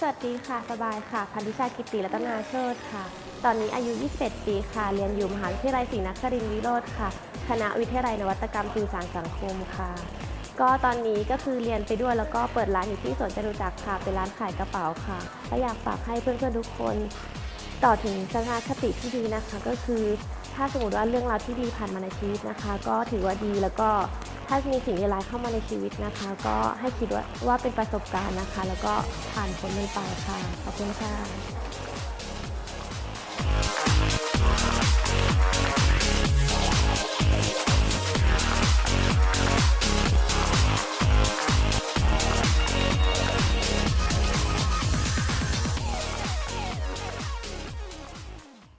สวัสดีค่ะ สบายค่ะ พันธิชากิติรัตนาโชตค่ะ ตอนนี้อายุ 21 ปีค่ะ เรียนอยู่มหาวิทยาลัยศรีนครินทรวิโรธค่ะ คณะวิทยาลัยนวัตกรรมสื่อสารสังคมค่ะ ก็ตอนนี้ก็คือเรียนไปด้วยแล้วก็เปิดร้านอยู่ที่สวนจตุจักรค่ะ เป็นร้านขายกระเป๋าค่ะและอยากฝากให้เพื่อนๆทุกคนต่อถึงสถานคติที่ดีนะคะ ก็คือถ้าสมมติว่าเรื่องราวที่ดีผ่านมาในชีวิตนะคะ ก็ถือว่าดีแล้วก็ ถ้ามีสิ่งร้ายเข้ามาในชีวิตนะคะ ก็ให้คิดว่าว่าเป็นประสบการณ์นะคะ แล้วก็ผ่านพ้นมันไปค่ะ ขอบคุณค่ะ